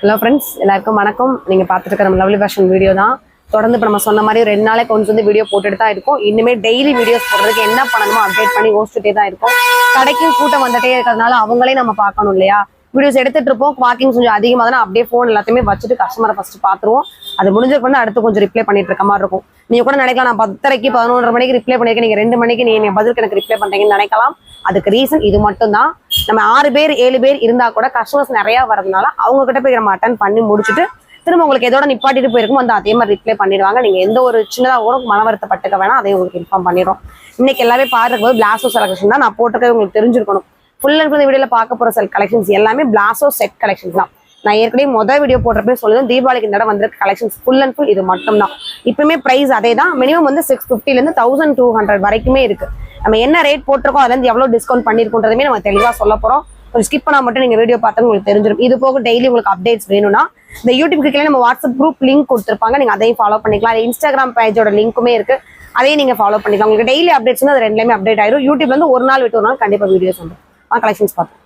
Hello friends எல்லாருக்கும் வணக்கம். நீங்க பார்த்துட்டு இருக்கிற நம்ம லவ்லி ஃபேஷன் வீடியோ தான். தொடர்ந்து இப்போ நம்ம சொன்ன மாதிரி ரெண்டு நாளைக்கு கொஞ்சம் வந்து வீடியோ போட்டுட்டு தான் இருக்கும். இனிமே டெய்லி வீடியோஸ் போடுறதுக்கு என்ன பண்ணணுமோ அப்டேட் பண்ணி யோசிச்சுட்டே தான் இருக்கும். கடைக்கும் கூட்டம் வந்துட்டே இருக்கிறதுனால அவங்களே நம்ம பார்க்கணும் இல்லையா? வீடியோஸ் எடுத்துட்டு இருப்போம். வாக்கிங் கொஞ்சம் அதிகமாக தான் அப்படியே ஃபோன் எல்லாத்தையுமே வச்சுட்டு கஸ்டமரை ஃபர்ஸ்ட் பார்த்துருவோம். அது முடிஞ்சிருக்கு வந்து அடுத்து கொஞ்சம் ரிப்ளை பண்ணிட்டு இருக்க மாதிரி இருக்கும். நீங்க கூட நினைக்கலாம் நான் பத்தரைக்கு பதினொன்றரை மணிக்கு ரிப்ளை பண்ணியிருக்கேன். நீங்கள் ரெண்டு மணிக்கு நீங்க பதிலுக்கு எனக்கு ரிப்ளை பண்ணுறீங்கன்னு நினைக்கலாம். அதுக்கு ரீசன் இது மட்டும் தான் நம்ம ஆறு பேர் ஏழு பேர் இருந்தா கூட கஸ்டமர்ஸ் நிறைய வரதுனால அவங்க கிட்ட போய் நம்ம அட்டன் பண்ணி முடிச்சுட்டு திரும்ப உங்களுக்கு எதோட நிப்பாட்டிட்டு போயிருக்கும் வந்து அதே மாதிரி ரிப்ளை பண்ணிடுவாங்க. நீங்க எந்த ஒரு சின்னதாக கூட மன வருத்தப்பட்டுக்க வேணாம் அதை உங்களுக்கு இன்ஃபார்ம் பண்ணிடுறோம். இன்னைக்கு எல்லாமே பார்க்கும் போது பிளாசோ செலக்ஷன் தான் நான் போட்டுருக்க உங்களுக்கு தெரிஞ்சிருக்கணும். ஃபுல் அண்ட் ஃபுல் வீடியோல பார்க்க போற செல் கலெக்ஷன்ஸ் எல்லாமே பிளாசோ செட் கலெக்ஷன்ஸ் தான். நான் ஏற்கனவே மொதல் வீடியோ போடுறப்பே சொல்லுவேன் தீபாவளிக்கு இந்த தடவை வந்திருக்க கலெக்ஷன்ஸ் ஃபுல் அண்ட் ஃபுல் இது மட்டும் தான் இப்பவுமே ப்ரைஸ் அதே தான் மினிமம் வந்து சிக்ஸ் இருந்து தௌசண்ட் டூ ஹண்ட்ரட் வரைக்குமே இருக்கு. நம்ம என்ன ரேட் போட்டிருக்கோம் அதுலேருந்து எவ்வளோ டிஸ்கவுண்ட் பண்ணியிருக்கோன்றதுமே நம்ம தெளிவா சொல்ல போறோம். கொஞ்சம் ஸ்கிப் பண்ணால் மட்டும் நீங்க வீடியோ பார்த்தா உங்களுக்கு தெரிஞ்சிடும் இது போக டெய்லி உங்களுக்கு அப்டேட்ஸ் வேணும்னா இந்த யூடியூப் கீழே நம்ம வாட்ஸ்அப் குரூப் லிங்க் கொடுத்துருப்பாங்க. நீங்க அதையும் ஃபாலோ பண்ணிக்கலாம். இன்ஸ்டாகிராம் பேஜோட லிங்க்குமே இருக்கு. அதையும் நீங்க ஃபாலோ பண்ணிக்கலாம். உங்களுக்கு டெய்லி அப்டேட்ஸ் அது ரெண்டுலேயுமே அப்டேட் ஆயிரும். யூடியூப்ல இருந்து ஒரு நாள் விட்டு ஒரு நாள் கண்டிப்பா வீடியோஸ் வந்துடும் கலெக்ஷன்ஸ் பார்த்தோம்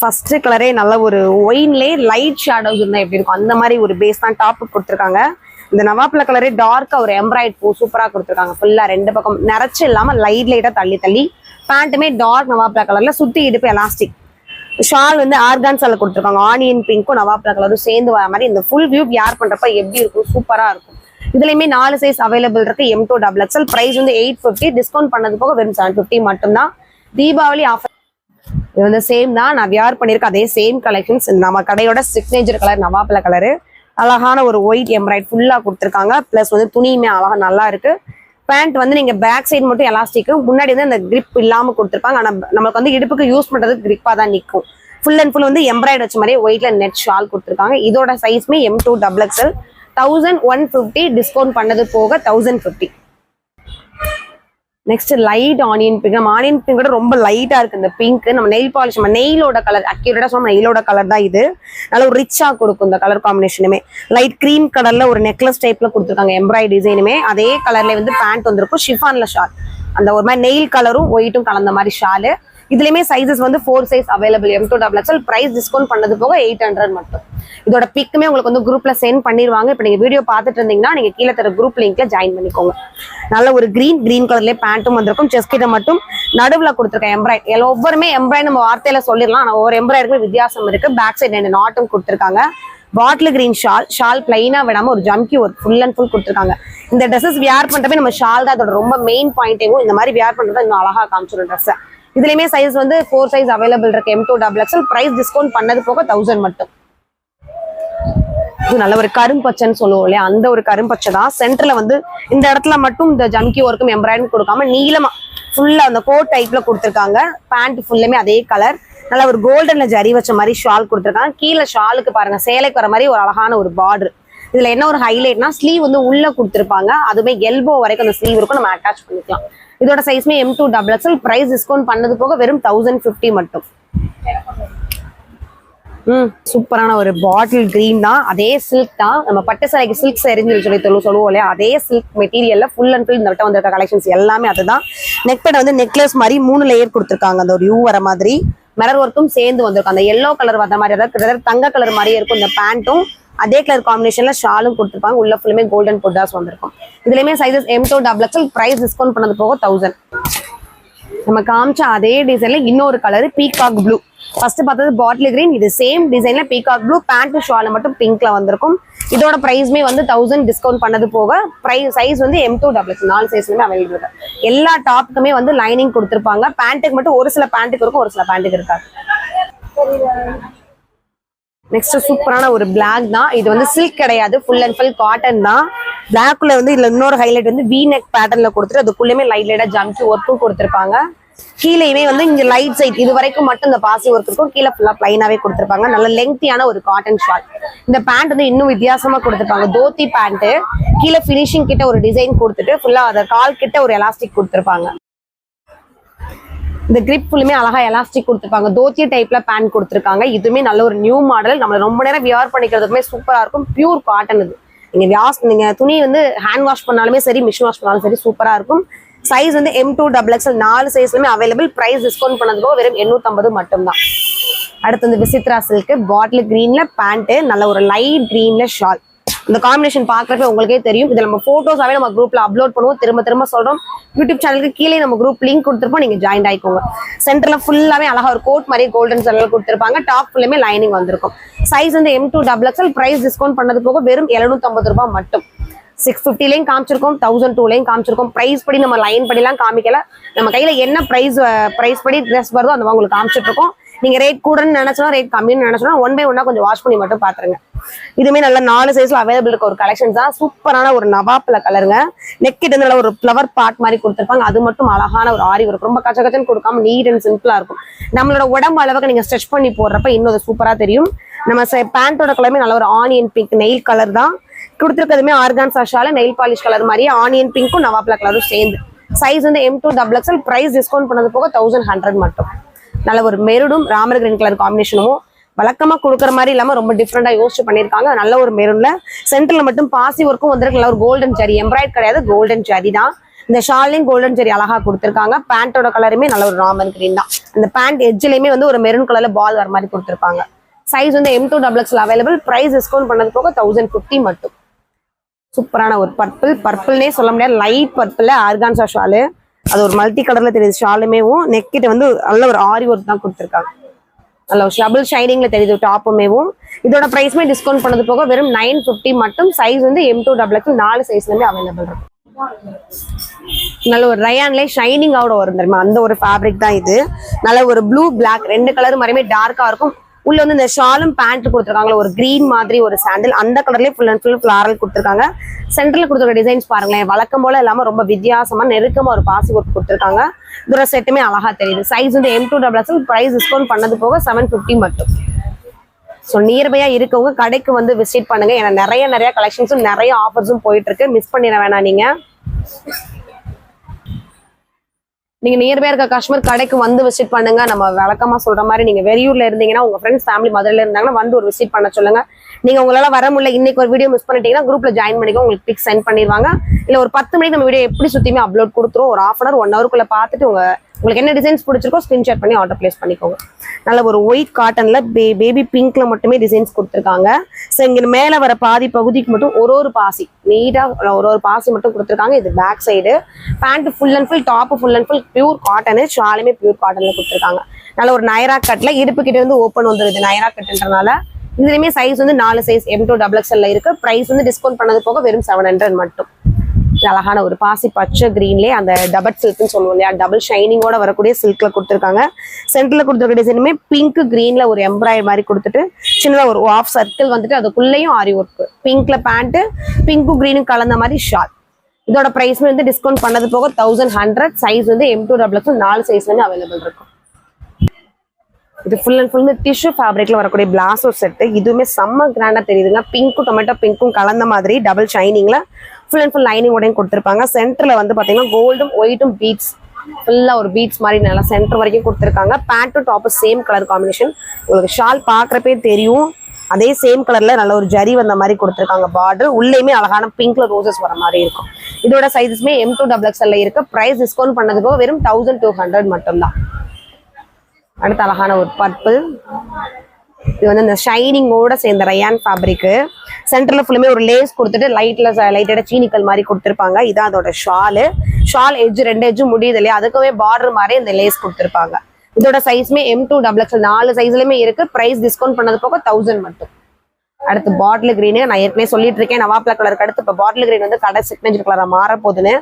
ஃபர்ஸ்ட் கலரே நல்ல ஒரு ஒயின்லேயே லைட் ஷேடோஸ் இருந்தால் எப்படி இருக்கும்? அந்த மாதிரி ஒரு பேஸ் தான் டாப் கொடுத்துருக்காங்க. இந்த நவாப்ல கலரே டார்க்காக ஒரு எம்ப்ராய்ட் பூ சூப்பரா கொடுத்துருக்காங்க. ஃபுல்லா ரெண்டு பக்கம் நிறச்சி இல்லாம லைட் லைட்டா தள்ளி தள்ளி. பேண்ட்டுமே டார்க் நவாப்ல கலர்ல சுற்றி இடுப்பு எலாஸ்டிக் ஷால் வந்து ஆர்கான்ஸால கொடுத்துருக்காங்க. ஆனியன் பிங்க்கும் நவாப்ல கலரும் சேர்ந்து வர மாதிரி இந்த ஃபுல் வியூ யார் பண்ணுறப்ப எப்படி இருக்கும்? சூப்பரா இருக்கும். இதுலயுமே நாலு சைஸ் அவைலபிள் இருக்கு. M to double XL price வந்து எயிட் ஃபிஃப்டி டிஸ்கவுண்ட் பண்ணது போக வெறும் செவன் ஃபிஃப்டி மட்டும்தான். தீபாவளி ஆஃபர் இது வந்து சேம் தான். நான் வியார் பண்ணியிருக்கேன் அதே சேம் கலெக்ஷன்ஸ் நம்ம கடையோட சிக்னேச்சர் கலர் நவாப்பல கலரு அழகான ஒரு ஒயிட் எம்ப்ராய்ட் ஃபுல்லாக கொடுத்துருக்காங்க. ப்ளஸ் வந்து துணியுமே அழகாக நல்லா இருக்கு. பேண்ட் வந்து நீங்க பேக் சைடு மட்டும் எலாஸ்டிக்கும் முன்னாடி வந்து அந்த கிரிப் இல்லாமல் கொடுத்துருப்பாங்க. ஆனால் நமக்கு வந்து இடுப்புக்கு யூஸ் பண்ணுறதுக்கு கிரிப்பாக தான் நிற்கும் ஃபுல் அண்ட் ஃபுல் வந்து எம்ப்ராய்டு வச்ச மாதிரியே ஒயிட்ல நெட் ஷால் கொடுத்துருக்காங்க. இதோட சைஸ்மே M to double XL thousand one fifty discount பண்ணது போக thousand fifty next light onion pink நம்ம ஆனியன் பிங்க் கூட ரொம்ப லைட்டா இருக்கு இந்த பிங்க் நம்ம நெயில் பாலிஷ் நம்ம நெயிலோட கலர் அக்யூரேட்டா சொன்ன நெயிலோட கலர் தான் இது. நல்ல ஒரு ரிச்சா கொடுக்கும் இந்த கலர் காம்பினேஷனுமே லைட் கிரீம் கலர்ல ஒரு நெக்லஸ் டைப்ல கொடுத்துருக்காங்க எம்ப்ராய்டரி டிசைனுமே அதே கலர்ல வந்து பேண்ட் வந்திருக்கும் ஷிஃபான்ல ஷால் அந்த ஒரு மாதிரி நெயில் கலரும் ஒயிட்டும் கலந்த மாதிரி ஷாலு இதுலயுமே சைஸஸ் வந்து four size available M to double XL price discount பண்ணது போக எயிட் ஹண்ட்ரட் மட்டும். இதோட பிக்குமே உங்களுக்கு வந்து குரூப்ல சென்ட் பண்ணிடுவாங்க இப்போ நீங்க வீடியோ பார்த்துட்டு இருந்தீங்கன்னா நீங்க கீழே தர குரூப் லிங்க்ல ஜாயின் பண்ணிக்கோங்க. நல்ல ஒரு கிரீன் கிரீன் கலர்லேயே பேண்ட்டும் வந்திருக்கும். செஸ் கிட்ட மட்டும் நடுவுல கொடுத்துருக்கேன் எம்ப்ராய்ட் எல்லாம் ஒவ்வொருமே எம்ப்ராய்ட் நம்ம வார்த்தையில சொல்லிடலாம். ஆனால் ஒவ்வொரு எம்ப்ராய்டுக்கு வித்தியாசம் இருக்கு. பேக் சைடு ரெண்டு நாட்டும் கொடுத்துருக்காங்க. பாட்டில் கிரீன் ஷால் ஷால் பிளைனா விடாம ஒரு ஜம்கி ஒரு ஃபுல் அண்ட் ஃபுல் கொடுத்துருக்காங்க. இந்த ட்ரெஸ்ஸஸ் வியர் பண்றப்ப நம்ம ஷால் தான் அதோட ரொம்ப மெயின் பாயிண்ட்டையும் இந்த மாதிரி வியர் பண்றது இன்னும் அழகா காமிச்சிடும் ட்ரெஸ்ஸை இதுலயுமே சைஸ் வந்து ஃபோர் சைஸ் அவைலபிள் இருக்கு. M to double XL price discount பண்ணது போக தௌசண்ட் மட்டும். இது நல்ல ஒரு கரும்பச்சைன்னு சொல்லுவோம் இல்லையா? அந்த ஒரு கரும்பச்சை தான். சென்டர்ல வந்து இந்த இடத்துல மட்டும் இந்த ஜம்கி ஒர்க்கும் எம்ப்ராய்டரி கொடுக்காம நீளமா ஃபுல்லா அந்த கோட் டைப்ல கொடுத்துருக்காங்க. பேண்ட் ஃபுல்லுமே அதே கலர் நல்ல ஒரு கோல்டன்ல ஜரி வச்ச மாதிரி ஷால் கொடுத்துருக்காங்க. கீழே ஷாலுக்கு பாருங்க சேலைக்கு வர மாதிரி ஒரு அழகான ஒரு பார்டர் இதுல என்ன ஒரு ஹைலைட்னா ஸ்லீவ் வந்து உள்ள கொடுத்துருப்பாங்க. அதுவுமே எல்போ வரைக்கும் அந்த ஸ்லீவ் இருக்கும். நம்ம அட்டாச் பண்ணிக்கலாம். இதோட சைஸ்மே M to double XL price discount பண்ணது போக வெறும் தௌசண்ட் ஃபிஃப்டி மட்டும். ம் சூப்பரான ஒரு பாட்டில் க்ரீன் தான். அதே சில்க் தான். நம்ம பட்டு சேலைக்கு சில்க் சரிஞ்சு சொல்லி சொல்லுவோம் இல்லையா? அதே சில்க் மெட்டீரியலில் ஃபுல் அண்ட் ஃபுல் இந்த வட்டம் வந்திருக்க கலெக்ஷன்ஸ் எல்லாமே அதுதான். நெக் பேட் வந்து நெக்லஸ் மாதிரி மூணு லேயர் கொடுத்துருக்காங்க. அந்த ஒரு யூ வர மாதிரி. மிரர் ஒர்க்கும் சேர்ந்து வந்திருக்கும். அந்த எல்லோ கலர் வந்த மாதிரி அதாவது தங்க கலர் மாதிரியே இருக்கும். இந்த பேண்ட்டும் அதே கலர் காம்பினேஷன்ல ஷாலும் கொடுத்துருப்பாங்க. உள்ள ஃபுல்லுமே கோல்டன் புட்டாஸ் வந்திருக்கும். இதுலயுமே sizes M to double XL price discount பண்ணது போக தௌசண்ட் நம்ம காமிச்ச அதே டிசைன்ல இன்னொரு கலர் பீகாக் ப்ளூ ஃபர்ஸ்ட் பார்த்தது பாட்டில் கிரீன் இது சேம் டிசைன்ல பீகாக் ப்ளூ பேண்ட் ஷால் மட்டும் பிங்க்ல வந்திருக்கும். இதோட பிரைஸ்மே வந்து தௌசண்ட் டிஸ்கவுண்ட் பண்ணது போக பிரைஸ் சைஸ் வந்து எம் டூ டபுள் எக்ஸ் நாலு சைஸ்லுமே அவைலபிள் இருக்கு. எல்லா டாப்புக்குமே வந்து லைனிங் கொடுத்துருப்பாங்க. பேண்ட்டுக்கு மட்டும் ஒரு சில பேண்ட்டுக்கு இருக்கும் ஒரு சில பேண்ட்டுக்கு இருக்காது. நெக்ஸ்ட் சூப்பரான ஒரு பிளாக் தான். இது வந்து சில்க் கிடையாது. ஃபுல் அண்ட் ஃபுல் காட்டன் தான். பிளாக்ல வந்து இதுல இன்னொரு ஹைலைட் வந்து வி நெக் பேட்டர்ன்ல கொடுத்துட்டு அதுக்குள்ளேயுமே லைட் லைட்டா ஜம்கி ஒர்க்கும் கொடுத்துருப்பாங்க. கீழேயுமே வந்து இங்க லைட் சைட் இது வரைக்கும் மட்டும் இந்த பாசி ஒர்க் இருக்கும். கீழே ஃபுல்லா பிளைனாவே கொடுத்துருப்பாங்க. நல்ல லெங்க்தியான ஒரு காட்டன் ஷால் இந்த பேண்ட் வந்து இன்னும் வித்தியாசமா கொடுத்துருப்பாங்க. தோத்தி பேண்ட் கீழே ஃபினிஷிங் கிட்ட ஒரு டிசைன் கொடுத்துட்டு ஃபுல்லா அதை கால் கிட்ட ஒரு எலாஸ்டிக் கொடுத்துருப்பாங்க. இந்த கிரிப் ஃபுல்லுமே அழகா எலாஸ்டிக் கொடுத்துருப்பாங்க தோத்தி டைப்ல பேண்ட் கொடுத்துருக்காங்க. இதுவுமே நல்ல ஒரு நியூ மாடல் நம்ம ரொம்ப நேரம் வியர் பண்ணிக்கிறதுக்குமே சூப்பரா இருக்கும். பியூர் காட்டன் இது. நீங்க வியாஸ் நீங்க துணி வந்து ஹேண்ட் வாஷ் பண்ணாலுமே சரி மிஷின் வாஷ் பண்ணாலும் சரி சூப்பரா இருக்கும். சைஸ் வந்து எம் டூ டபுள் எக்ஸ்எல் நாலு சைஸ்லுமே அவைலபிள் பிரைஸ் டிஸ்கவுண்ட் பண்ணது போக வெறும் எண்ணூத்தம்பது மட்டும்தான். அடுத்து வந்து விசித்ரா சில்க் பாட்டில் கிரீன்ல பேண்ட் நல்ல ஒரு லைட் கிரீன்ல ஷால் இந்த காம்பினேஷன் பார்க்குறப்ப உங்களுக்கே தெரியும். இதில் நம்ம ஃபோட்டோஸாவே நம்ம குரூப்ல அப்லோட் பண்ணுவோம். திரும்ப திரும்ப சொல்றோம். யூடியூப் சேனலுக்கு கீழே நம்ம குரூப் லிங்க் கொடுத்துருப்போம். நீங்க ஜாயின் ஆயிக்கோங்க. சென்டர்ல ஃபுல்லாவே அழகா ஒரு கோட் மாதிரி கோல்டன் கலர் கொடுத்துருப்பாங்க. டாப் ஃபுல்லுமே லைனிங் வந்திருக்கும். சைஸ் வந்து M to double XL price discount பண்ணது போக வெறும் 750 ரூபாய் மட்டும். சிக்ஸ் ஃபிஃப்டிலையும் காமிச்சிருக்கோம். தௌசண்ட் டூலையும் காமிச்சிருக்கோம். ப்ரைஸ் படி நம்ம லைன் படிலாம் காமிக்கல. நம்ம கையில் என்ன ப்ரைஸ் ப்ரைஸ் படி ட்ரெஸ் வருதோ அந்த உங்களுக்கு காமிச்சிட்டு இருக்கோம். நீங்க ரேட் கூடன்னு நினைச்சோம் ரேட் கம்மின்னு நினைச்சோம் ஒன் பை ஒன்னா கொஞ்சம் வாஷ் பண்ணி மட்டும் பாத்துருங்க. இதுமே நல்ல நாலு சைஸ்ல அவைலபிள் இருக்க ஒரு கலெக்ஷன் தான். சூப்பரான ஒரு நவாப்ல கலருங்க நெக்கிட்ட நல்ல ஒரு ஃப்ளவர் பாட் மாதிரி கொடுத்துருப்பாங்க. அது மட்டும் அழகான ஒரு ஆரி ஒரு ரொம்ப கச்ச கச்சன்னு கொடுக்காம நீட் அண்ட் சிம்பிளா இருக்கும். நம்மளோட உடம்பு அளவுக்கு நீங்க ஸ்ட்ரெச் பண்ணி போடுறப்ப இன்னும் சூப்பரா தெரியும். நம்ம பேண்டோட கலருமே நல்ல ஒரு ஆனியன் பிங்க் நெயில் கலர் தான். கொடுத்துருக்கதுமே ஆர்கான் சாஷால நெயில் பாலிஷ் கலர் மாதிரியே ஆனியன் பிங்க்கும் நவாப்ல கலரும் சேர்ந்து. சைஸ் வந்து M to double XL price discount பண்ணது போக தௌசண்ட் ஹண்ட்ரட் மட்டும். நல்ல ஒரு மெருடும் ராமர் கிரீன் கலர் காம்பினேஷனும் வழக்கமா கொடுக்குற மாதிரி இல்லாம ரொம்ப டிஃப்ரெண்டா யோசிச்சு பண்ணிருக்காங்க நல்ல ஒரு மெரூன்ல. சென்டர்ல மட்டும் பாசி ஒர்க்கும் வந்திருக்கு. நல்ல ஒரு கோல்டன் ஜரி எம்ப்ராய்ட் கிடையாது. கோல்டன் ஜரி தான். இந்த ஷால்லையும் கோல்டன் ஜரி அழகா கொடுத்துருக்காங்க. பேண்டோட கலருமே நல்ல ஒரு ராமர் கிரீன் தான். அந்த பேண்ட் எட்ஜ்லயுமே வந்து ஒரு மெரூன் கலர்ல பால் வர மாதிரி கொடுத்துருப்பாங்க. சைஸ் வந்து M to double XL available price discount பண்ணது போக தௌசண்ட் ஃபிஃப்டி மட்டும். சூப்பரான ஒரு பர்பிள் பர்பிள்னே சொல்ல முடியாது. லைட் பர்பிள் ஆர்கான்சா ஷாலு அது ஒரு மல்டி கலர்ல தெரியுது. ஷாலுமேவும் நெக் கிட்ட வந்து நல்ல ஒரு ஆரி ஒர்க் தான் கொடுத்துருக்காங்க. நல்ல ஒரு டபுள் ஷைனிங்ல தெரியுது டாப்புமேவும். இதோட பிரைஸ்மே டிஸ்கவுண்ட் பண்ணது போக வெறும் நைன் ஃபிஃப்டி மட்டும் சைஸ் வந்து எம் டூ டபுள் நாலு சைஸ்லயுமே அவைலபிள் இருக்கும் நல்ல ஒரு ரயான்லேயே ஷைனிங்காவோட வரும் தெரியுமா? அந்த ஒரு ஃபேப்ரிக் தான் இது. நல்ல ஒரு ப்ளூ பிளாக் ரெண்டு கலர் மாதிரியுமே டார்க்கா இருக்கும். உள்ள வந்து இந்த ஷாலும் பேண்ட் கொடுத்துருக்காங்களா ஒரு கிரீன் மாதிரி ஒரு சாண்டில் அந்த கலர்லயே ஃபுல் அண்ட் ஃபுல் ஃபிளாரல் கொடுத்துருக்காங்க. சென்டர்ல கொடுத்துருக்க டிசைன்ஸ் பாருங்களேன். வழக்கம் போல இல்லாம ரொம்ப வித்தியாசமா நெருக்கமா ஒரு பாசி ஒர்க் கொடுத்துருக்காங்க. இதோட செட்டுமே அழகா தெரியுது. சைஸ் வந்து M to double XL price discount பண்ணது போக செவன் ஃபிஃப்டி மட்டும். ஸோ நியர்பையா இருக்கவங்க கடைக்கு வந்து விசிட் பண்ணுங்க. ஏன்னா நிறைய நிறைய கலெக்ஷன்ஸும் நிறைய ஆஃபர்ஸும் போயிட்டு இருக்கு. மிஸ் பண்ணிட வேணாம் நீங்க. நீங்க நியர்பை இருக்க காஷ்மீர் கடைக்கு வந்து விசிட் பண்ணுங்க. நம்ம வழக்கமா சொல்ற மாதிரி நீங்க வெறியூர்ல இருந்தீங்கன்னா உங்க ஃப்ரெண்ட்ஸ் ஃபேமிலி மதுரையில இருந்தாங்கன்னா வந்து ஒரு விசிட் பண்ண சொல்லுங்க. நீங்க உங்களால வர முடியல இன்னைக்கு ஒரு வீடியோ மிஸ் பண்ணிட்டீங்கன்னா குரூப்ல ஜாயின் பண்ணி உங்களுக்கு பிக் சென்ட் பண்ணிடுவாங்க. இல்ல ஒரு பத்து மணிக்கு நம்ம வீடியோ எப்படி சுத்தியுமே அப்லோட் கொடுத்துரும். ஒரு ஆஃப் அன் ஒன் ஹவருக்குள்ள பார்த்துட்டு உங்க உங்களுக்கு என்ன டிசைன்ஸ் பிடிச்சிருக்கோ ஸ்கிரீன்ஷாட் பண்ணி ஆர்டர் பிளேஸ் பண்ணிக்கோங்க. நல்ல ஒரு ஒயிட் காட்டன்ல பேபி பிங்க்ல மட்டுமே டிசைன்ஸ் கொடுத்துருக்காங்க. ஸோ இங்க மேல வர பாதி பகுதிக்கு மட்டும் ஒரு ஒரு பாசி. நீட்டா ஒரு ஒரு பாசி மட்டும் கொடுத்துருக்காங்க. இது back side pant full and full top full and full pure cotton ஷாலுமே pure காட்டன்ல கொடுத்துருக்காங்க. நல்ல ஒரு நயரா கட்ல இடுப்பு கிட்ட இருந்து ஓப்பன் வந்துருது நயரா கட்டுன்றனால இதுலயுமே சைஸ் வந்து நாலு சைஸ் எம் டூ டபுள் எக்ஸ்எல்ல இருக்கு. பிரைஸ் வந்து டிஸ்கவுண்ட் பண்ணது போக வெறும் செவன் ஹண்ட்ரட் மட்டும். இது அழகான ஒரு பாசி பச்சை கிரீன்லேயே அந்த டபுள் சில்க்னு சொல்லுவோம் இல்லையா? டபுள் ஷைனிங்கோட வரக்கூடிய சில்க்ல கொடுத்துருக்காங்க. சென்டர்ல கொடுத்துருக்க டிசைனுமே பிங்க் கிரீன்ல ஒரு எம்ப்ராய்டரி மாதிரி கொடுத்துட்டு சின்னதா ஒரு ஆஃப் சர்க்கிள் வந்துட்டு அதுக்குள்ளேயும் ஆரி ஒர்க் பிங்க்ல பேண்ட் பிங்க்கும் கிரீனும் கலந்த மாதிரி ஷால் இதோட பிரைஸ்மே வந்து டிஸ்கவுண்ட் பண்ணது போக தௌசண்ட் ஹண்ட்ரட் சைஸ் வந்து எம் டூ டபுள் நாலு சைஸ்ல அவைலபிள் இருக்கும். இது ஃபுல் அண்ட் ஃபுல் டிஷ்யூ ஃபேப்ரிக்ல வரக்கூடிய பிளாசோ செட்டு இதுவுமே செம்ம கிராண்டா தெரியுதுங்க. பிங்க்கும் டொமேட்டோ பிங்க்கும் கலந்த மாதிரி டபுள் ஷைனிங்ல ஃபுல் அண்ட் ஃபுல் லைனிங்கோடையும் கொடுத்துருப்பாங்க. சென்டர்ல வந்து பாத்தீங்கன்னா கோல்டும் ஒயிட்டும் பீட்ஸ் ஃபுல்லா ஒரு பீட்ஸ் மாதிரி நல்லா சென்டர் வரைக்கும் கொடுத்துருக்காங்க. பேண்ட்டும் டாப் சேம் கலர் காம்பினேஷன் உங்களுக்கு ஷால் பார்க்குறப்பே தெரியும். அதே சேம் கலர்ல நல்ல ஒரு ஜரி வந்த மாதிரி கொடுத்துருக்காங்க பார்டர் உள்ளேயுமே அழகான பிங்க்ல ரோசஸ் வர மாதிரி இருக்கும். இதோட சைஸஸ்மே எம் டூ டபுள் எக்ஸ்எல்ல இருக்கு. ப்ரைஸ் டிஸ்கவுண்ட் பண்ணதுக்கோ வெறும் தௌசண்ட் டூ ஹண்ட்ரட் மட்டும்தான். அடுத்த அழகான ஒரு பர்பிள் இது வந்து இந்த ஷைனிங்கோட சேர்ந்த ரயான் ஃபேப்ரிக்கு சென்டர்ல ஃபுல்லுமே ஒரு லேஸ் கொடுத்துட்டு லைட்ல லைட்டோட சீனிக்கல் மாதிரி கொடுத்துருப்பாங்க. இதான் அதோட ஷாலு ஷால் எட்ஜ் ரெண்டு எஜ்ஜும் முடியுது இல்லையா? அதுக்குமே பார்டர் மாதிரி இந்த லேஸ் கொடுத்துருப்பாங்க. இதோட சைஸ்மே எம் டூ டபுள் எக்ஸ்எல் நாலு சைஸ்லயுமே இருக்கு. பிரைஸ் டிஸ்கவுண்ட் பண்ணது போக தௌசண்ட் மட்டும். அடுத்து பாட்டில் கிரீனு நான் ஏற்கனவே சொல்லிட்டு இருக்கேன். நவாப்ல கலருக்கு அடுத்து இப்போ பாட்டில் கிரீன் வந்து கடை சிக்னேச்சர் கலராக மாற போகுதுன்னு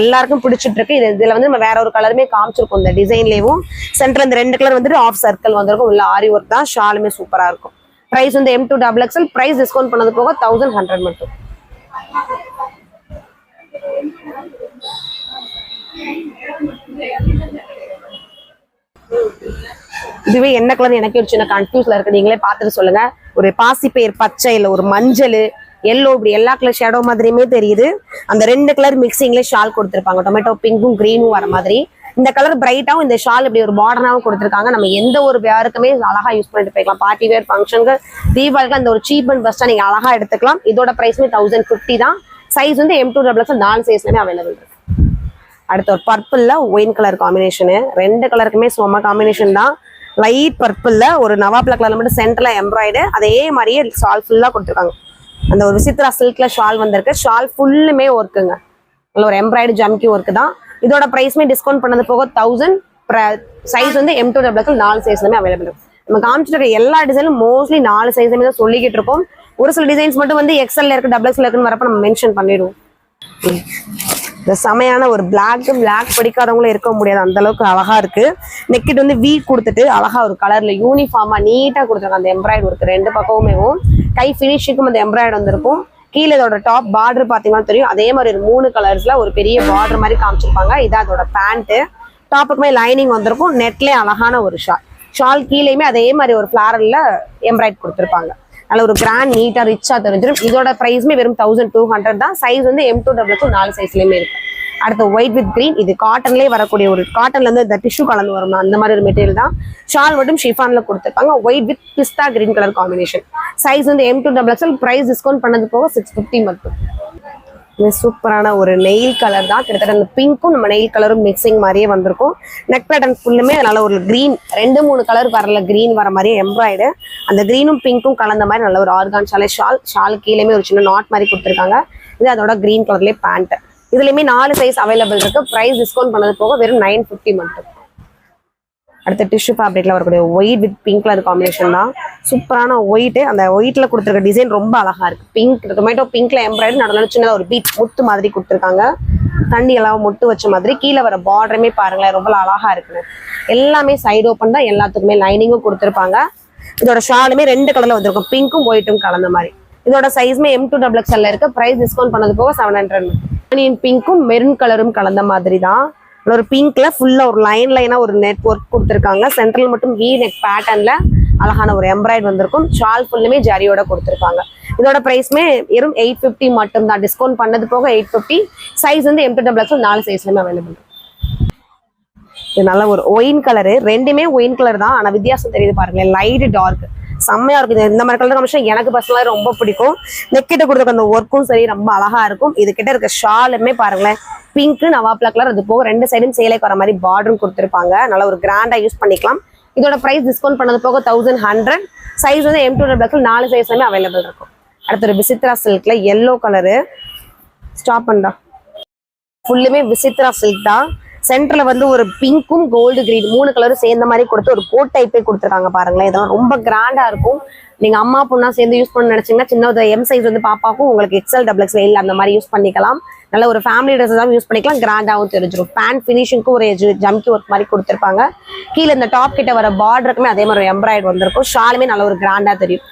எல்லாருக்கும் பிடிச்சிட்டு இருக்கு. இது இதுல வந்து நம்ம வேற ஒரு கலருமே காமிச்சிருக்கோம் இந்த டிசைன்லேயும் சென்டர் இந்த ரெண்டு கலர் வந்துட்டு ஆஃப் சர்க்கிள் வந்திருக்கும். உள்ள ஆரி ஒர்க் தான். ஷாலுமே சூப்பரா இருக்கும். பிரைஸ் வந்து M to double XL price discount பண்ணது போக தௌசண்ட் ஹண்ட்ரட் மட்டும். இதுவே என்ன கலர் எனக்கு ஒரு சின்ன கன்ஃபியூஸ்ல இருக்கு. நீங்களே பார்த்துட்டு சொல்லுங்க. ஒரு பாசிப்பயிர் பச்சை இல்ல ஒரு மஞ்சள் எல்லோ இப்படி எல்லா கலர் ஷேடோ மாதிரியுமே தெரியுது. அந்த ரெண்டு கலர் மிக்சிங்ல ஷால் கொடுத்துருப்பாங்க. டொமேட்டோ பிங்க்கும் கிரீனும் வர மாதிரி. இந்த கலர் பிரைட்டாவும் இந்த ஷால் இப்படி ஒரு மாடர்னாகவும் கொடுத்துருக்காங்க. நம்ம எந்த ஒரு வேறுக்குமே அழகா யூஸ் பண்ணிட்டு போய்க்கலாம். பார்ட்டி வேர் ஃபங்க்ஷனுக்கு தீபாவளிக்கு அந்த ஒரு சீப் அண்ட் பெஸ்ட்டாக நீங்க அழகா எடுத்துக்கலாம். இதோட ப்ரைஸுமே தௌசண்ட் ஃபிஃப்டி தான். சைஸ் வந்து எம் டூ டபுள் நாலு சைஸ்லயுமே அவைலபிள் இருக்கு. அடுத்து ஒரு பர்பிளில் ஒயின் கலர் காம்பினேஷனு ரெண்டு கலருக்குமே சும்மா காம்பினேஷன் தான். லைட் பர்பிளில் ஒரு நவாப்ல கலர்ல மட்டும் சென்டர்ல எம்ப்ராய்டு அதே மாதிரியே ஷால் ஃபுல்லா கொடுத்துருக்காங்க. அந்த ஒரு விசித்ரா சில்க்ல ஷால் வந்திருக்கு. ஷால் ஃபுல்லுமே ஒர்க்குங்க நல்ல ஒரு எம்ப்ராய்டு ஜம்கி ஒர்க்கு தான். இதோட ப்ரைஸ்மே டிஸ்கவுண்ட் பண்ணது போக தௌசண்ட் சைஸ் வந்து எம் டூ டபுள் நாலு சைஸ்லுமே அவைலபிள் நம்ம காமிச்சிட்டு இருக்க எல்லா டிசைனும் மோஸ்ட்லி நாலு சைஸ்லுமே தான் சொல்லிக்கிட்டு இருக்கோம். ஒரு சில டிசைன்ஸ் மட்டும் வந்து எக்ஸ்எல்ல இருக்கு டபுள் எக்ஸ்எல் இருக்குன்னு வரப்ப நம்ம மென்ஷன் பண்ணிடுவோம். இந்த செமையான ஒரு பிளாக் பிளாக் பிடிக்காதவங்களும் இருக்க முடியாது. அந்த அளவுக்கு அழகா இருக்கு. நெக்கிட் வந்து வீ கொடுத்துட்டு அழகா ஒரு கலர்ல யூனிஃபார்மா நீட்டா கொடுத்துருக்காங்க. அந்த எம்ப்ராய்டு ஒர்க் ரெண்டு பக்கமுமே கை ஃபினிஷிங்கும் அந்த எம்ப்ராய்டு வந்திருக்கும். கீழே இதோட டாப் பார்டர் பாத்தீங்கன்னா தெரியும். அதே மாதிரி ஒரு மூணு கலர்ஸ்ல ஒரு பெரிய பார்டர் மாதிரி காமிச்சிருப்பாங்க. இது அதோட பேண்ட்டு டாப்புக்குமே லைனிங் வந்திருக்கும். நெட்லேயே அழகான ஒரு ஷால் ஷால் கீழேயுமே அதே மாதிரி ஒரு ஃபிளாரல்ல எம்ப்ராய்ட் கொடுத்துருப்பாங்க. நல்ல ஒரு கிராண்ட் நீட்டா ரிச்சா தெரிஞ்சிடும் இதோட பிரைஸ்மே வெறும் தௌசண்ட் டூ ஹண்ட்ரட் தான். சைஸ் வந்து எம் டூ டபுள் நாலு சைஸ்லயுமே இருக்கு. அடுத்து ஒயிட் வித் கிரீன் இது காட்டன்லேயே வரக்கூடிய ஒரு காட்டன்ல இருந்து இந்த டிஷ்யூ கலந்து வரும். அந்த மாதிரி ஒரு மெட்டீரியல் தான். ஷால் மட்டும் ஷிஃபான்ல கொடுத்துருப்பாங்க ஒயிட் வித் பிஸ்தா கிரீன் கலர் காம்பினேஷன் சைஸ் வந்து M to double XL price discount பண்ணது போக சிக்ஸ் ஃபிஃப்டி மட்டும். இது சூப்பரான ஒரு நெயில் கலர் தான். கிட்டத்தட்ட அந்த பிங்க்கும் நம்ம நெயில் கலரும் மிக்சிங் மாதிரியே வந்திருக்கும். நெக் பேட்டர்ன் ஃபுல்லுமே நல்ல ஒரு க்ரீன் ரெண்டு மூணு கலர் வரல க்ரீன் வர மாதிரியே எம்ப்ராய்டு அந்த க்ரீனும் பிங்க்கும் கலந்த மாதிரி நல்ல ஒரு ஆர்கான் ஷாலே ஷால் ஷால் கீழேயுமே ஒரு சின்ன நாட் மாதிரி கொடுத்துருக்காங்க. இது அதோட க்ரீன் கலர்லேயே பேண்ட்டு இதுலயுமே நாலு சைஸ் அவைலபிள் இருக்கு. ப்ரைஸ் டிஸ்கவுண்ட் பண்ணது போக வெறும் நைன் ஃபிஃப்டி மட்டும். அடுத்த டிஷ்யூ ஃபேப்ரிக்ல வரக்கூடிய white with pink colour combination தான். சூப்பரான ஒயிட் அந்த ஒயிட்ல கொடுத்துருக்க டிசைன் ரொம்ப அழகா இருக்கு. பிங்க் டொமேட்டோ பிங்க்ல எம்ப்ராய்டரி நடுவில் சின்னதாக ஒரு பீட் முத்து மாதிரி கொடுத்துருக்காங்க. தண்ணி எல்லாம் முட்டு வச்ச மாதிரி கீழே வர பார்டருமே பாருங்களேன் ரொம்ப அழகா இருக்குன்னு. எல்லாமே சைடு ஓப்பன் தான் எல்லாத்துக்குமே லைனிங்கும் கொடுத்துருப்பாங்க. இதோட ஷாலுமே ரெண்டு கலர்ல வந்திருக்கும். பிங்க்கும் ஒயிட்டும் கலந்த மாதிரி. இதோட சைஸ்மே எம் டூ டபுள் எக்ஸ்எல்ல இருக்கு. பிரைஸ் டிஸ்கவுண்ட் பண்ணது போக செவன் ஹண்ட்ரட் பிங்க்கும் மெரூன் கலரும் கலந்த மாதிரி தான் ஒரு பிங்க்ல ஃபுல்லா ஒரு லைன் லைனா ஒரு நெட் ஒர்க் கொடுத்துருக்காங்க. சென்ட்ரல் மட்டும் வி நெக் பேட்டர்ன்ல அழகான ஒரு எம்ப்ராய்டு வந்திருக்கும். ஷால் ஃபுல்லுமே ஜரியோட கொடுத்துருக்காங்க. இதோட பிரைஸ்மே வெறும் எயிட் ஃபிஃப்டி மட்டும் தான் டிஸ்கவுண்ட் பண்ணது போக எயிட் ஃபிஃப்டி சைஸ் வந்து எம் டூ டபுள் நாலு சைஸ்லயுமே அவைலபிள் இது நல்ல ஒரு ஒயின் கலரு ரெண்டுமே ஒயின் கலர் தான். ஆனா வித்தியாசம் தெரியுது பாருங்களேன். லைட் டார்க் செம்மையா இருக்கும். இந்த மாதிரி கலர் காமிஷன் எனக்கு பர்சனலாக ரொம்ப பிடிக்கும். நெக்கிட்ட கொடுத்துருக்க அந்த ஒர்க்கும் சரி ரொம்ப அழகா இருக்கும். இது கிட்ட இருக்க ஷாலுமே பாருங்களேன். பிங்க் நவாப்ளா கலர் அது போக ரெண்டு சைடும் சேலைக்கு வர மாதிரி பார்டரும் கொடுத்துருப்பாங்க. நல்ல ஒரு கிராண்டா யூஸ் பண்ணிக்கலாம். இதோட பிரைஸ் டிஸ்கவுண்ட் பண்ணது போக தௌசண்ட் ஹண்ட்ரட் சைஸ் வந்து எம் டூ டபுள் நாலு சைஸ்லாமே அவைலபிள் இருக்கும். அடுத்து ஒரு விசித்ரா சில்க்ல எல்லோ கலரு ஸ்டாப் பண்ணா ஃபுல்லுமே விசித்ரா சில்க் தான். சென்டர்ல வந்து ஒரு பிங்க்கும் கோல்டு கிரீன் மூணு கலரும் சேர்ந்த மாதிரி கொடுத்து ஒரு கோட் டைப்பே கொடுத்துருக்காங்க பாருங்களேன். இதெல்லாம் ரொம்ப கிராண்டா இருக்கும். நீங்க அம்மா பொண்ணா சேர்ந்து யூஸ் பண்ண நினைச்சீங்கன்னா சின்ன எம் சைஸ் வந்து பாப்பாக்கும் உங்களுக்கு எக்ஸல் டபுள் எக்ஸ்எல் அந்த மாதிரி யூஸ் பண்ணிக்கலாம். நல்ல ஒரு ஃபேமிலி ட்ரெஸ் தான் யூஸ் பண்ணிக்கலாம். கிராண்டாகவும் தெரிஞ்சிடும் பேண்ட் ஃபினிஷிங்க்கும் ஒரு ஜம்கி ஒர்க் மாதிரி கொடுத்துருப்பாங்க. கீழே இந்த டாப் கிட்ட வர பார்டருக்குமே அதே மாதிரி எம்ப்ராய்டு வந்திருக்கும். ஷாலுமே நல்ல ஒரு கிராண்டா தெரியும்.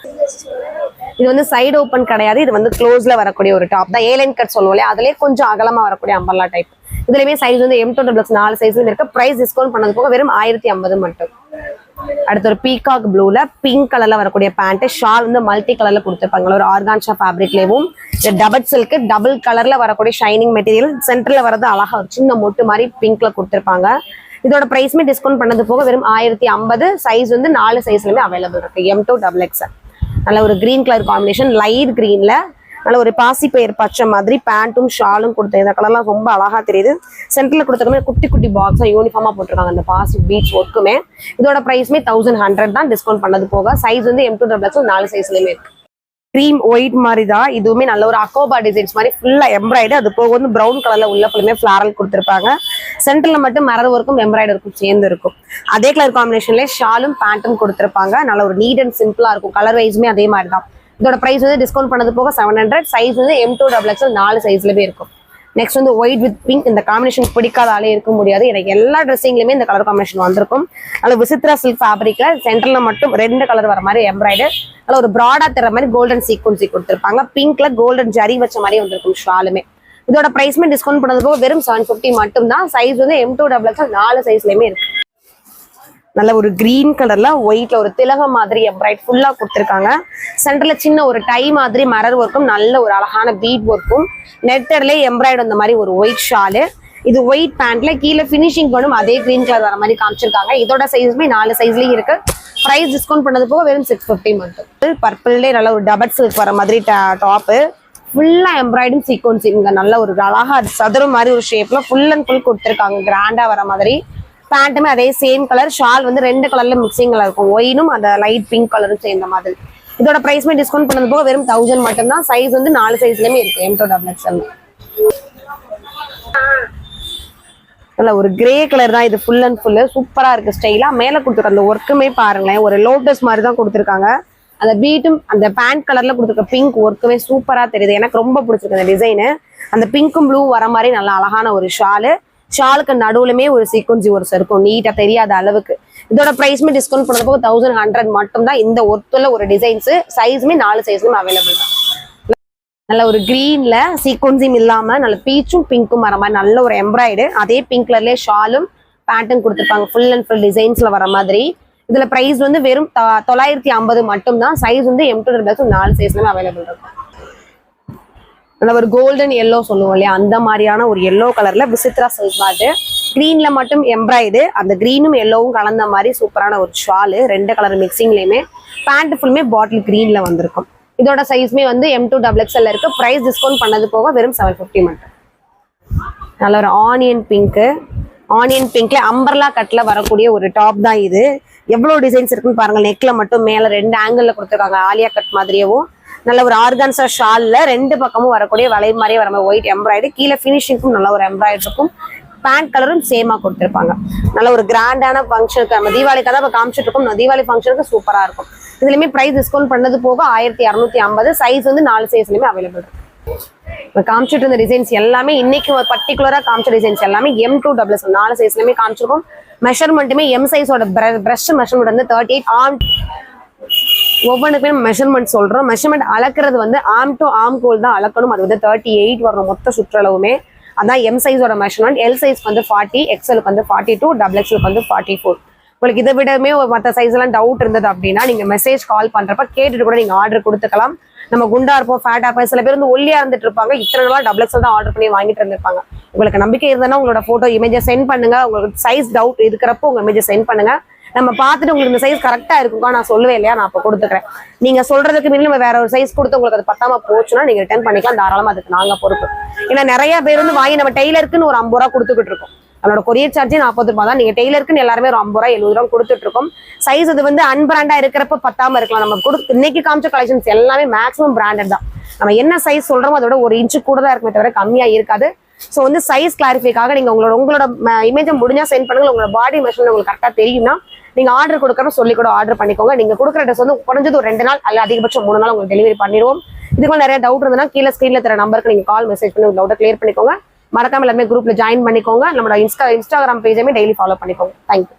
இது வந்து சைடு ஓப்பன் கிடையாது. இது வந்து க்ளோஸ்ல வரக்கூடிய ஒரு டாப் தான். ஏலைன் கட் சொல்லுவோம் இல்லையா? அதுலேயே கொஞ்சம் அகலமா வரக்கூடிய அம்பர்லா டைப் இதுலயுமே சைஸ் வந்து எம் டூ பிளஸ் நாலு சைஸ்ல இருக்கு பிரைஸ் டிஸ்கவுண்ட் பண்ணது போக வெறும் ஆயிரத்தி ஐம்பது மட்டும். அடுத்து ஒரு பீகாக் ப்ளூல பிங்க் கலர்ல வரக்கூடிய பேண்ட் ஷால் வந்து மல்டி கலர்ல கொடுத்துருப்பாங்க. ஒரு ஆர்கான்ஷா ஃபேப்ரிக்லேயும் டபுள் சில்க் டபுள் கலர்ல வரக்கூடிய ஷைனிங் மெட்டீரியல் சென்டர்ல வரது அழகா ஒரு சின்ன மொட்டு மாதிரி பிங்க்ல கொடுத்துருப்பாங்க. இதோட பிரைஸ்மே டிஸ்கவுண்ட் பண்ணது போக வெறும் ஆயிரத்தி ஐம்பது சைஸ் வந்து நாலு சைஸ்லயுமே அவைலபிள் இருக்கு. எம் டூ டபுள் எக்ஸ் நல்ல ஒரு கிரீன் கலர் காம்பினேஷன் லைட் கிரீன்ல நல்ல ஒரு பாசி பயிர் பச்சை மாதிரி பேண்ட்டும் ஷாலும் கொடுத்த இந்த கலர்லாம் ரொம்ப அழகா தெரியுது. சென்டர்ல கொடுத்துருக்கமே குட்டி குட்டி பாக்ஸ் யூனிஃபார்மா போட்டிருக்காங்க அந்த பாசி பீச் ஒர்க்குமே இதோட பிரைஸ்மே தௌசண்ட் ஹண்ட்ரட் தான் டிஸ்கவுண்ட் பண்ணது போக சைஸ் வந்து எம் டூ டபுள் நாலு சைஸ்லயுமே இருக்கு. க்ரீம் ஒயிட் மாதிரி தான் இதுவுமே நல்ல ஒரு அக்கோபா டிசைன்ஸ் மாதிரி ஃபுல்லா எம்ப்ராய்டு அது போக வந்து ப்ரௌன் கலர்ல உள்ள ஃபுல்லுமே ஃப்ளாரல் கொடுத்துருப்பாங்க. சென்டர்ல மட்டும் மரர் ஒர்க்கும் எம்ப்ராய்டருக்கும் சேர்ந்து இருக்கும். அதே கலர் காம்பினேஷன்லேயே ஷாலும் பேண்ட்டும் கொடுத்துருப்பாங்க. நல்ல ஒரு நீட் அண்ட் சிம்பிளா இருக்கும். கலர் வைஸுமே அதே மாதிரி தான் இதோட பிரைஸ் வந்து டிஸ்கவுண்ட் பண்ணது போக செவன் ஹண்ட்ரட் சைஸ் வந்து எம் டூ டபுள் எக்ஸ்எல் நாலு சைஸ்லவே இருக்கும். நெக்ஸ்ட் வந்து ஒயிட் வித் பிங்க் இந்த காம்பினேஷன் பிடிக்காத ஆளே இருக்க முடியாது. எனக்கு எல்லா ட்ரெஸ்ஸிங்லயுமே இந்த கலர் காம்பினேஷன் வந்திருக்கும். அதில் விசித்ரா சில்க் ஃபேப்ரிக்ல சென்டர்ல மட்டும் ரெண்டு கலர் வர மாதிரி எம்ப்ராய்டு அதில் ஒரு ப்ராடா தர மாதிரி கோல்டன் சீக்வன்சி கொடுத்துருப்பாங்க. பிங்க்ல கோல்டன் ஜரி வச்ச மாதிரி வந்திருக்கும் ஷாலுமே இதோட ப்ரைஸ்மே டிஸ்கவுண்ட் பண்ணது போக வெறும் செவன் ஃபிஃப்டி மட்டும் தான் சைஸ் வந்து எம் டூ டபுள் எக்ஸ்எல் நாலு சைஸ்லயுமே இருக்கு. நல்ல ஒரு கிரீன் கலர்ல ஒயிட்ல ஒரு திலகம் மாதிரி எம்ப்ராய்ட் ஃபுல்லா கொடுத்துருக்காங்க. சென்டர்ல சின்ன ஒரு டை மாதிரி மரர் ஒர்க்கும் நல்ல ஒரு அழகான பீட் ஒர்க்கும் நெட்டர்ல எம்ப்ராய்டு அந்த மாதிரி ஒரு ஒயிட் ஷாலு இது ஒயிட் பேண்ட்ல கீழே ஃபினிஷிங் பண்ணும் அதே கிரீன் கலர் வர மாதிரி காமிச்சிருக்காங்க. இதோட சைஸுமே நாலு சைஸ்லயும் இருக்கு. ப்ரைஸ் டிஸ்கவுண்ட் பண்ணது போக வெறும் சிக்ஸ் ஃபிஃப்டி மட்டும். பர்பிள்லேயே நல்ல ஒரு டபட் சில்க் வர மாதிரி டாப்பு ஃபுல்லா எம்ப்ராய்டும் சீக்வன்ஸ் இங்க நல்ல ஒரு அழகா சதுரம் மாதிரி ஒரு ஷேப்ல ஃபுல் அண்ட் ஃபுல் கொடுத்துருக்காங்க. கிராண்டா வர மாதிரி. பேண்ட்டுமே அதே சேம் கலர் ஷால் வந்து ரெண்டு கலர்ல மிக்சிங்ல இருக்கும். ஒயினும் அந்த லைட் பிங்க் கலரும் சேர்ந்த மாதிரி. இதோட பிரைஸ்மே டிஸ்கவுண்ட் பண்ணது போக வெறும் தௌசண்ட் மட்டும்தான். சைஸ் வந்து நாலு சைஸ்லயுமே இருக்கு. எம் டூ டபுள் எக்ஸ்எல் நல்ல ஒரு கிரே கலர் தான். இது ஃபுல் அண்ட் ஃபுல்லு சூப்பரா இருக்கு ஸ்டைலா மேல கொடுத்துருக்க அந்த ஒர்க்குமே பாருங்களேன். ஒரு லோட்டஸ் மாதிரி தான் கொடுத்துருக்காங்க. அந்த பீட்டும் அந்த பேண்ட் கலர்ல கொடுத்துருக்க பிங்க் ஒர்க்குமே சூப்பரா தெரியுது. எனக்கு ரொம்ப பிடிச்சிருக்கு அந்த டிசைனு அந்த பிங்க்கும் ப்ளூ வர மாதிரி நல்லா அழகான ஒரு ஷாலு ஷாலுக்கு நடுவுலுமே ஒரு சீக்வன்சி ஒரு இருக்கும் நீட்டா தெரியாத அளவுக்கு. இதோட பிரைஸ்மே டிஸ்கவுண்ட் பண்ணப்போ தௌசண்ட் ஹண்ட்ரட் மட்டும் தான் இந்த ஒர்த்துல ஒரு டிசைன்ஸ் சைஸுமே நாலு சைஸ்லுமே அவைலபிள் தான். நல்ல ஒரு கிரீன்ல சீக்வன்சிங் இல்லாம நல்ல பீச்சும் பிங்க்கும் வர மாதிரி நல்ல ஒரு எம்ப்ராய்டு அதே பிங்க் கலர்லயே ஷாலும் பேண்ட்டும் கொடுத்துருப்பாங்க. ஃபுல் அண்ட் ஃபுல் டிசைன்ஸ்ல வர மாதிரி. இதுல பிரைஸ் வந்து வெறும் தொள்ளாயிரத்தி ஐம்பது மட்டும் தான் சைஸ் வந்து எம் டூ நாலு சைஸ்லுமே அவைலபிள் இருக்கும். நல்ல ஒரு கோல்டன் எல்லோ சொல்லுவோம் இல்லையா? அந்த மாதிரியான ஒரு எல்லோ கலர்ல விசித்ரா சில்க் பாட்டு கிரீன்ல மட்டும் எம்ப்ராய்டு அந்த கிரீனும் எல்லோவும் கலந்த மாதிரி சூப்பரான ஒரு ஷாலு ரெண்டு கலர் மிக்சிங்லயுமே பேண்ட் ஃபுல்லுமே பாட்டில் கிரீன்ல வந்திருக்கும். இதோட சைஸ்மே வந்து எம் டூ டபுள் எக்ஸ்எல் இருக்கு. பிரைஸ் டிஸ்கவுண்ட் பண்ணது போக வெறும் செவன் ஃபிஃப்டி மட்டும். நல்ல ஒரு ஆனியன் பிங்க்கு ஆனியன் பிங்க்ல அம்பர்லா கட்ல வரக்கூடிய ஒரு டாப் தான் இது. எவ்வளவு டிசைன்ஸ் இருக்குன்னு பாருங்க. நெக்ல மட்டும் மேல ரெண்டு ஆங்கிள் கொடுத்துருக்காங்க. ஆலியா கட் மாதிரியவும் நல்ல ஒரு ஆர்கான்சா ஷால்ல ரெண்டு பக்கமும் வரக்கூடிய வலை மாதிரியே வர மாதிரி ஒயிட் எம்ப்ராய்டு கீழே ஃபினிஷிங்க்கும் நல்ல ஒரு எம்ப்ராய்டு இருக்கும் பேண்ட் கலரும் சேமா கொடுத்துருப்பாங்க. நல்ல ஒரு கிராண்டான ஃபங்க்ஷனுக்கு நம்ம தீபாவளிக்கு தான் இப்போ காமிச்சிட்டு இருக்கோம் தீபாவளி ஃபங்க்ஷனுக்கு சூப்பராக இருக்கும். இதுலயுமே பிரைஸ் டிஸ்கவுண்ட் பண்ணது போக ஆயிரத்தி இரநூத்தி ஐம்பது சைஸ் வந்து நாலு சைஸ்லயுமே அவைலபிள் இருக்கும் இப்போ காமிச்சிட்டு இருந்த டிசைன்ஸ் எல்லாமே இன்னைக்கு பர்டிகுலராக காமிச்ச டிசைன்ஸ் எல்லாமே எம் டூ டபுள்ஸ் நாலு சைஸ்லையுமே காமிச்சிருக்கோம். மெஷர்மெண்ட்டுமே எம் சைஸோட பிரஷ் மெஷர்மெண்ட் வந்து தேர்ட்டி எயிட் ஆன் ஒவ்வொன்றுக்குமே மெஷர்மெண்ட் சொல்கிறோம் மெஷர்மெண்ட் அளக்கிறது வந்து ஆம் டு ஆம் கோல் தான் அளக்கணும். அது வந்து தேர்ட்டி எயிட் வரணும் மொத்த சுற்றளவுமே. அதான் எம் சைஸோட மெஷர்மெண்ட் எல் சைஸ் வந்து ஃபார்ட்டி எக்ஸ்எலுக்கு வந்து ஃபார்ட்டி டூ டபுள் எக்ஸ்எலுக்கு வந்து ஃபார்ட்டி ஃபோர் உங்களுக்கு இதை விடமே மற்ற சைஸ்லாம் டவுட் இருந்தது அப்படின்னா நீங்க மெசேஜ் கால் பண்றப்ப கேட்டுட்டு கூட நீங்கள் ஆர்டர் கொடுத்துக்கலாம். நம்ம குண்டா இருப்போம் ஃபேட்டா இருப்போம். சில பேர் வந்து ஒல்லியா இருந்துட்டு இருப்பாங்க. இத்தனை நாள் டபுள் எக்ஸல் தான் ஆர்டர் பண்ணி வாங்கிட்டு இருந்திருப்பாங்க. உங்களுக்கு நம்பிக்கை இருந்ததுன்னா உங்களோட போட்டோ இமேஜை சென்ட் பண்ணுங்க. உங்களுக்கு சைஸ் டவுட் இருக்கிறப்போ உங்க இமேஜை சென்ட் பண்ணுங்க. நம்ம பார்த்துட்டு உங்களுக்கு இந்த சைஸ் கரெக்டா இருக்குக்கா நான் சொல்லுவேன் இல்லையா? நான் அப்போ கொடுத்துக்கிறேன். நீங்க சொல்றதுக்கு மீறி நம்ம வேற ஒரு சைஸ் கொடுத்து உங்களுக்கு அது பத்தாம போச்சுன்னா நீங்க ரிட்டர்ன் பண்ணிக்கலாம். தாராளமா அதுக்கு நாங்க பொறுப்பு. ஏன்னா நிறைய பேர் வந்து வாங்கி நம்ம டெய்லருக்குன்னு ஒரு ஐம்பது ரூபா கொடுத்துக்கிட்டு இருக்கோம். நம்மளோட கொரியர் சார்ஜே நாற்பது ரூபாய் தான். நீங்க டெய்லருக்குன்னு எல்லாருமே ஒரு ஐம்பது ரூபா எழுபது ரூபா கொடுத்துட்டு இருக்கோம். சைஸ் அது வந்து அன்பிராண்டா இருக்கிறப்ப பத்தாம இருக்கலாம். நம்ம கொடுத்து இன்னைக்கு காமிச்ச கலெக்ஷன்ஸ் எல்லாமே மேக்ஸிமம் பிராண்டட் தான். நம்ம என்ன சைஸ் சொல்றோமோ அதோட ஒரு இன்ச்சு கூட தான் இருக்குமே தவிர கம்மியா இருக்காது. ஸோ வந்து சைஸ் கிளாரிஃபைக்காக நீங்க உங்களோட உங்களோட இமேஜை முடிஞ்சா சென்ட் பண்ணுங்க. உங்களோட பாடி மெஷின் உங்களுக்கு கரெக்டா தெரியும்னா நீங்க ஆர்டர் கொடுக்கறப்ப சொல்லி கூட ஆர்டர் பண்ணிக்கோங்க. நீங்க கொடுக்குற ட்ரெஸ் வந்து குறைஞ்சது ஒரு ரெண்டு நாள் அல்ல அதிகபட்சம் மூணு நாள் உங்களுக்கு டெலிவரி பண்ணிடுவோம். இதுக்கு நிறைய டவுட் இருந்ததுன்னா கீழே ஸ்கிரீன்ல தர நம்பருக்கு நீங்க கால் மெசேஜ் பண்ணி உங்க டவுட்டை கிளியர் பண்ணிக்கோங்க. மறக்காம எல்லாமே குரூப்ல ஜாயின் பண்ணிக்கோங்க. நம்மளோட இன்ஸ்டா இன்ஸ்டாகிராம் பேஜுமே டெய்லி ஃபாலோ பண்ணிக்கோங்க. Thank you